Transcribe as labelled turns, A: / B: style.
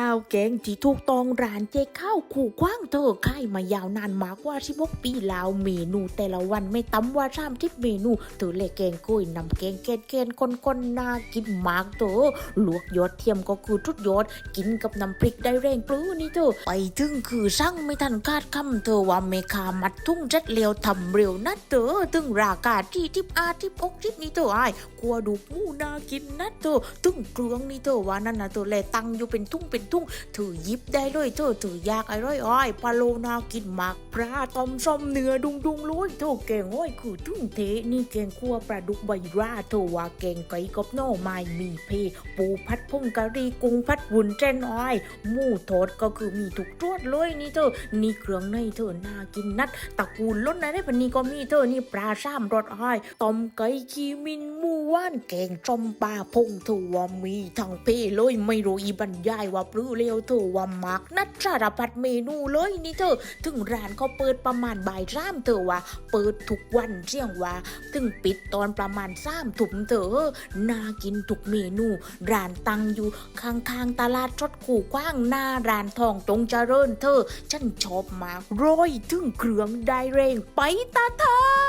A: ข้าวแกงที่ถูกต้องร้านเจ๊ข้าวขู่กว้างเธอค่ายมายาวนานมากว่า16ปีแล้วเมนูแต่ละวันไม่ต่ำว่าสามทิเมนูเธอเลยแกงกล้วยนำแกงแกนแกนคนคนๆน่ากินมากเธอลวกยอดเทียมก็คือทุดยอดกินกับน้ำพริกได้แรงปลื้นี่เธอไปถึงคือสั่งไม่ทันคาดคำเธอว่าเมคามัดทุ่งจัดเร็วทำเร็วนัดเธอถึงราคาที่ทิปอาทิปอกทิปนี่เธอไอ้กลัวดูมูน่ากินนัดเธอถึงเครื่องนี่เธอว่านั่นนะเธอแลตังอยู่เป็นทุ่งเป็นทุ่งถือยิบได้เลยเธอถือยากไอ้ร้อยอ้อยพะโลนากินหมักปลาต้มส้มเนื้อดุงดุงๆเลยเธอแกงอ้อยคือทุ่งเทนี่แกงคั่วปลาดุกใบราเธอว่าแกงไก่กบหน่อไม้มีเพปูพัดพงกะรีกุ้งพัดวุ้นเจนอ้อยหมูทอดก็คือมีทุกรสเลยนี่เธอนี่เครื่องในเธอน่ากินนัดตะกูลล้นในได้พันนี้ก็มีเธอนี่ปลาซ้ำรสอ้อยต้มไก่ขีมินหมู ว่านแกงจมปลาพงเธอว่ามีทั้งเพเลยไม่รู้อีบรรยายว่าปลื้อเร็วเธอว่ามักนัดสารพัดเมนูเลยนี่เธอ ถึงร้านเขาเปิดประมาณบ่ายสามเธอว่า เปิดทุกวันเที่ยงว่า ถึงปิดตอนประมาณสามถุ่มเธอน่ากินทุกเมนู ร้านตั้งอยู่ข้างๆตลาดชดขู่กว้างหน้าร้านทองตรงเจริญเธอ ฉันชอบมากร้อยถึงเครื่องได้เร่งไปตาเธอ